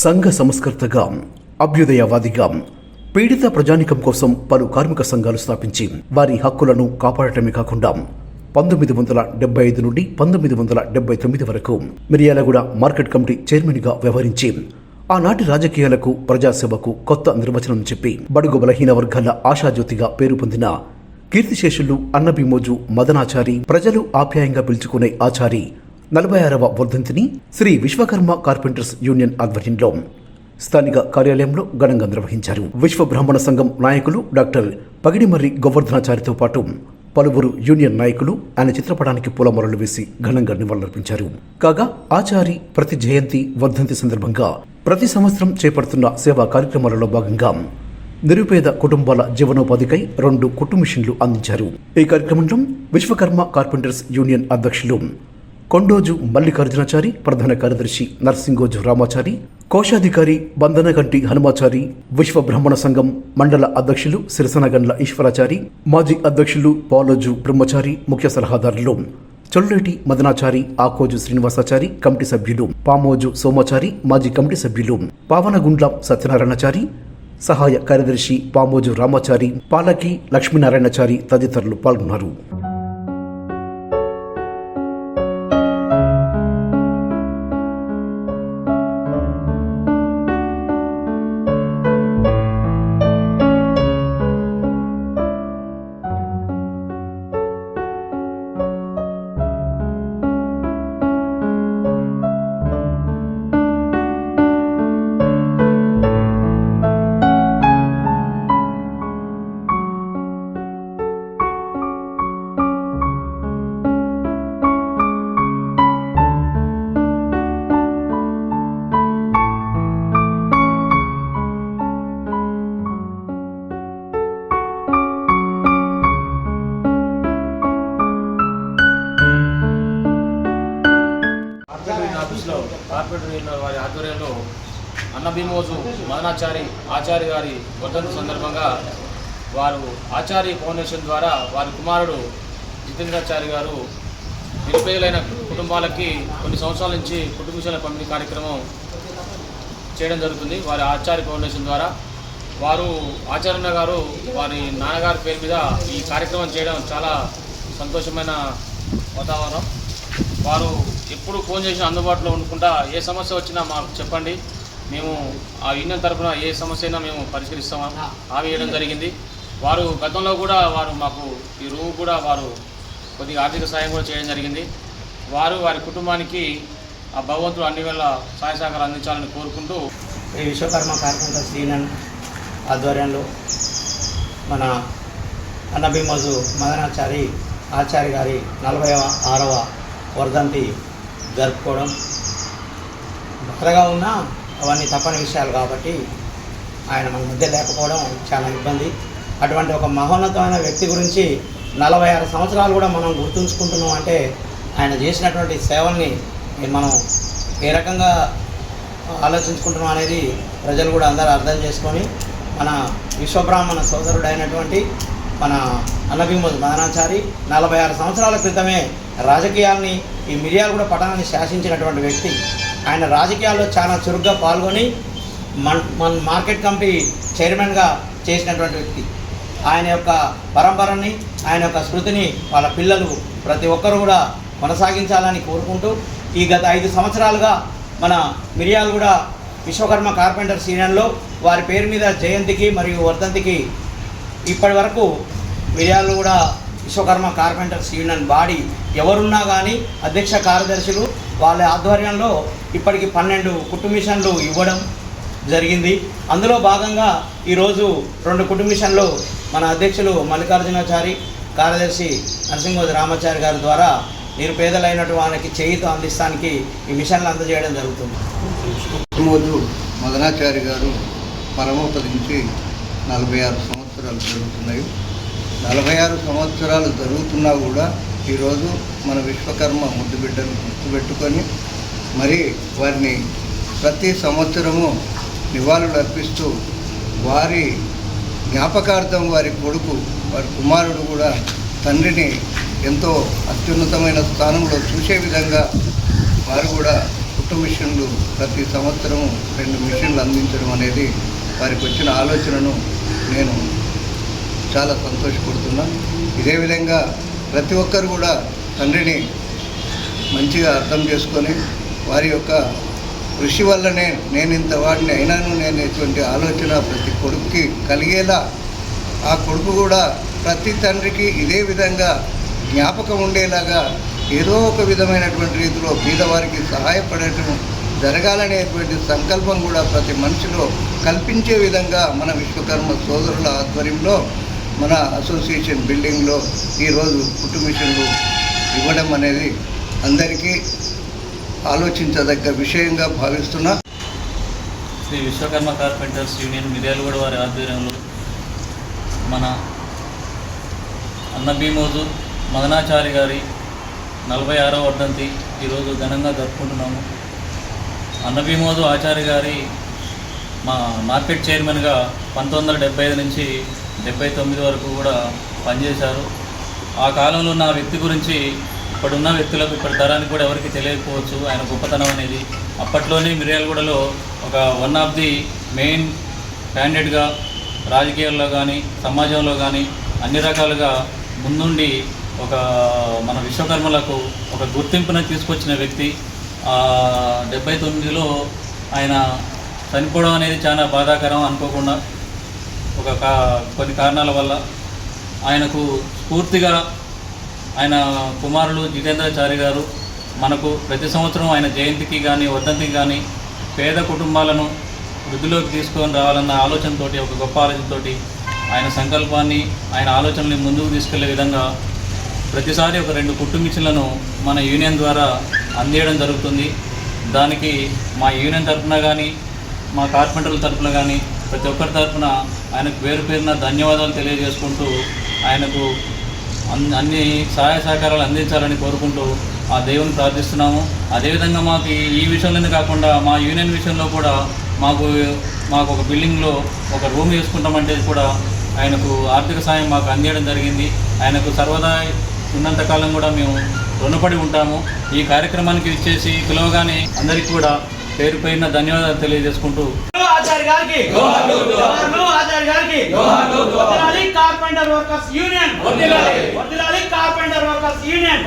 సంఘ సంస్కర్తగా అభ్యుదయవాదిగా పీడిత ప్రజానికం కోసం పలు కార్మిక సంఘాలు స్థాపించి వారి హక్కులను కాపాడటమే కాకుండా పంతొమ్మిది వందల డెబ్బై ఐదు నుండి పంతొమ్మిది వందల డెబ్బై తొమ్మిది వరకు మిర్యాలగూడ మార్కెట్ కమిటీ చైర్మన్గా వ్యవహరించి ఆనాటి రాజకీయాలకు ప్రజాసేవకు కొత్త నిర్వచనం చెప్పి బడుగు బలహీన వర్గాల ఆశాజ్యోతిగా పేరు పొందిన కీర్తిశేషులు అన్నబిమోజు మదనాచారి ప్రజలు ఆప్యాయంగా పిలుచుకునే ఆచారి నలభై ఆరవ వర్ధంతిని శ్రీ విశ్వకర్మ కార్పెంటర్స్ యూనియన్ ఆధ్వర్యంలో స్థానిక కార్యాలయంలో ఘనంగా నిర్వహించారు. విశ్వ బ్రాహ్మణ సంఘం నాయకులు డాక్టర్ పగిడిమర్రి గోవర్ధనాచారితో పాటు పలువురు యూనియన్ నాయకులు ఆయన చిత్రపటానికి పూలమొరలు వేసి ఘనంగా నివాళులర్పించారు. కాగా ఆచారి ప్రతి జయంతి వర్ధంతి సందర్భంగా ప్రతి సంవత్సరం చేపడుతున్న సేవా కార్యక్రమాలలో భాగంగా నిరుపేద కుటుంబాల జీవనోపాధికై రెండు కుట్టు మిషన్లు అందించారు. ఈ కార్యక్రమంలో విశ్వకర్మ కార్పెంటర్స్ యూనియన్ అధ్యక్షులు కొండోజు మల్లికార్జునాచారి ప్రధాన కార్యదర్శి నర్సింగోజు రామాచారి కోశాధికారి బంధనగంటి హనుమాచారి విశ్వ బ్రాహ్మణ సంఘం మండల అధ్యక్షులు సిరసనగండ్ల ఈశ్వరాచారి మాజీ అధ్యక్షులు పాలోజు బ్రహ్మచారి ముఖ్య సలహాదారులు చొల్లేటి మదనాచారి ఆకోజు శ్రీనివాసాచారి కమిటీ సభ్యులు పామోజు సోమాచారి మాజీ కమిటీ సభ్యులు పావనగుండ్ల సత్యనారాయణచారి సహాయ కార్యదర్శి పామోజు రామాచారి పాలకి లక్ష్మీనారాయణచారి తదితరులు పాల్గొన్నారు. అన్నభీమోజు మదనాచారి ఆచార్య గారి వర్ధంతి సందర్భంగా వారు ఆచార్య ఫౌండేషన్ ద్వారా వారి కుమారుడు జితేంద్రాచారి గారు నిరుపేదలైన కుటుంబాలకి కొన్ని సంవత్సరాల నుంచి కుటుంబీశాల పంపిణీ కార్యక్రమం చేయడం జరుగుతుంది. వారి ఆచార్య ఫౌండేషన్ ద్వారా వారు ఆచార్య గారు వారి నాన్నగారి పేరు మీద ఈ కార్యక్రమం చేయడం చాలా సంతోషమైన వాతావరణం. వారు ఎప్పుడు ఫోన్ చేసినా అందుబాటులో ఉండకుండా ఏ సమస్య వచ్చినా మాకు చెప్పండి. మేము ఆ యూనియన్ తరఫున ఏ సమస్య అయినా మేము పరిష్కరిస్తాం హామీ ఇవ్వడం జరిగింది. వారు గతంలో కూడా వారు మాకు ఈ రూమ్ కూడా వారు కొద్దిగా ఆర్థిక సాయం కూడా చేయడం జరిగింది. వారు వారి కుటుంబానికి ఆ భగవంతుడు అన్ని వేళ సహాయ సహకారం అందించాలని కోరుకుంటూ ఈ విశ్వకర్మ కార్పెంటర్ శ్రీనన్ ఆధ్వర్యంలో మన అన్నభీమోజు మదనాచారి ఆచార్య గారి నలభై ఆరవ వర్ధంతి జరుపుకోవడం. బాధగా ఉన్నా అవన్నీ తప్పని విషయాలు కాబట్టి ఆయన మన మధ్య లేకపోవడం చాలా ఇబ్బంది. అటువంటి ఒక మహోన్నతమైన వ్యక్తి గురించి నలభై ఆరు సంవత్సరాలు కూడా మనం గుర్తుంచుకుంటున్నాం అంటే ఆయన చేసినటువంటి సేవల్ని మనం ఏ రకంగా ఆలోచించుకుంటున్నాం అనేది ప్రజలు కూడా అందరూ అర్థం చేసుకొని మన విశ్వబ్రాహ్మణ సోదరుడు అయినటువంటి మన అన్నబింబు మదనాచారి నలభై ఆరు సంవత్సరాల క్రితమే రాజకీయాల్ని ఈ మిరియాలు కూడా పట్టణాన్ని శాసించినటువంటి వ్యక్తి. ఆయన రాజకీయాల్లో చాలా చురుగ్గా పాల్గొని మన్ మన మార్కెట్ కమిటీ చైర్మన్గా చేసినటువంటి వ్యక్తి. ఆయన యొక్క పరంపరని ఆయన యొక్క స్మృతిని వాళ్ళ పిల్లలు ప్రతి ఒక్కరు కూడా కొనసాగించాలని కోరుకుంటూ ఈ గత ఐదు సంవత్సరాలుగా మన మిరియాలు కూడా విశ్వకర్మ కార్పెంటర్ సీనియర్లో వారి పేరు మీద జయంతికి మరియు వర్ధంతికి ఇప్పటి వరకు మిరియాలు కూడా విశ్వకర్మ కార్పెంటర్స్ యూనియన్ బాడీ ఎవరున్నా కానీ అధ్యక్ష కార్యదర్శులు వాళ్ళ ఆధ్వర్యంలో ఇప్పటికి పన్నెండు కుటుంబిషన్లు మిషన్లు ఇవ్వడం జరిగింది. అందులో భాగంగా ఈరోజు రెండు కుటుంబ మిషన్లు మన అధ్యక్షులు మల్లికార్జునాచారి కార్యదర్శి నరసింహోజు రామాచారి గారి ద్వారా నిరుపేదలైనటువంటి వాళ్ళకి చేయితో అందిస్తానికి ఈ మిషన్లు అందజేయడం జరుగుతుంది. మోజు మదనాచారి గారు పరమోపదించి నలభై ఆరు సంవత్సరాలు జరుగుతున్నాయి. నలభై ఆరు సంవత్సరాలు జరుగుతున్నా కూడా ఈరోజు మన విశ్వకర్మ ముద్దు బిడ్డను గుర్తుపెట్టుకొని మరి వారిని ప్రతి సంవత్సరము నివాళులు అర్పిస్తూ వారి జ్ఞాపకార్థం వారి కొడుకు వారి కుమారుడు కూడా తండ్రిని ఎంతో అత్యున్నతమైన స్థానంలో చూసే విధంగా వారు కూడా కుట్టు మిషన్లు ప్రతి సంవత్సరం రెండు మిషన్లు అందించడం అనేది వారికి వచ్చిన ఆలోచనను నేను చాలా సంతోషపడుతున్నా. ఇదే విధంగా ప్రతి ఒక్కరు కూడా తండ్రిని మంచిగా అర్థం చేసుకొని వారి యొక్క కృషి వల్లనే నేను ఇంత వాడిని అయినాను నేను ఇటువంటి ఆలోచన ప్రతి కొడుకుకి కలిగేలా ఆ కొడుకు కూడా ప్రతి తండ్రికి ఇదే విధంగా జ్ఞాపకం ఉండేలాగా ఏదో ఒక విధమైనటువంటి రీతిలో పేదవారికి సహాయపడటం జరగాలనేటువంటి సంకల్పం కూడా ప్రతి మనిషిలో కల్పించే విధంగా మన విశ్వకర్మ సోదరుల ఆధ్వర్యంలో మన అసోసియేషన్ బిల్డింగ్లో ఈరోజు కుట్టు మిషన్లు ఇవ్వడం అనేది అందరికీ ఆలోచించదగ్గ విషయంగా భావిస్తున్నా. శ్రీ విశ్వకర్మ కార్పెంటర్స్ యూనియన్ మిర్యాలగూడ వారి ఆధ్వర్యంలో మన అన్నభీమోజు మదనాచారి గారి నలభై ఆరో వర్ధంతి ఈరోజు ఘనంగా జరుపుకుంటున్నాము. అన్నభీమోజు ఆచార్య గారి మా మార్కెట్ చైర్మన్గా పంతొమ్మిది వందల డెబ్బై ఐదు నుంచి డెబ్బై తొమ్మిది వరకు కూడా పనిచేశారు. ఆ కాలంలో ఉన్న వ్యక్తి గురించి ఇప్పుడున్న వ్యక్తులకు ఇప్పటి తరానికి కూడా ఎవరికి తెలియకపోవచ్చు. ఆయన గొప్పతనం అనేది అప్పట్లోనే మిర్యాలగూడలో ఒక వన్ ఆఫ్ ది మెయిన్ క్యాండిడేట్గా రాజకీయాల్లో కానీ సమాజంలో కానీ అన్ని రకాలుగా ముందుండి ఒక మన విశ్వకర్మలకు ఒక గుర్తింపును తీసుకొచ్చిన వ్యక్తి. డెబ్బై తొమ్మిదిలో ఆయన చనిపోవడం అనేది చాలా బాధాకరం అనుకోకుండా ఒక కా కొన్ని కారణాల వల్ల ఆయనకు స్ఫూర్తిగా ఆయన కుమారులు జితేంద్రచారి గారు మనకు ప్రతి సంవత్సరం ఆయన జయంతికి కానీ వర్ధంతికి కానీ పేద కుటుంబాలను వృద్ధిలోకి తీసుకొని రావాలన్న ఆలోచనతోటి ఒక గొప్ప ఆలోచనతోటి ఆయన సంకల్పాన్ని ఆయన ఆలోచనల్ని ముందుకు తీసుకెళ్ళే విధంగా ప్రతిసారి ఒక రెండు కుట్టు మన యూనియన్ ద్వారా అందేయడం జరుగుతుంది. దానికి మా యూనియన్ తరఫున కానీ మా కార్పెంటర్ల తరఫున కానీ ప్రతి ఒక్కరి తరఫున ఆయనకు పేరు పేరున ధన్యవాదాలు తెలియజేసుకుంటూ ఆయనకు అన్- అన్ని సహాయ సహకారాలు అందించాలని కోరుకుంటూ ఆ దేవుని ప్రార్థిస్తున్నాము. అదేవిధంగా మాకు ఈ- ఈ విషయంలోనే కాకుండా మా యూనియన్ విషయంలో కూడా మాకు మాకు ఒక బిల్డింగ్లో ఒక రూమ్ వేసుకుంటామంటే కూడా ఆయనకు ఆర్థిక సాయం మాకు అందించడం జరిగింది. ఆయనకు సర్వదా ఉన్నంతకాలం కూడా మేము రుణపడి ఉంటాము. ఈ కార్యక్రమానికి ఇచ్చేసి పిలవగానే అందరికీ కూడా పేరు పైన ధన్యవాదాలు తెలియజేసుకుంటూ ఆచార్య గారికి. ఆచార్య గారికి. Carpenter workers union. Carpenter workers union.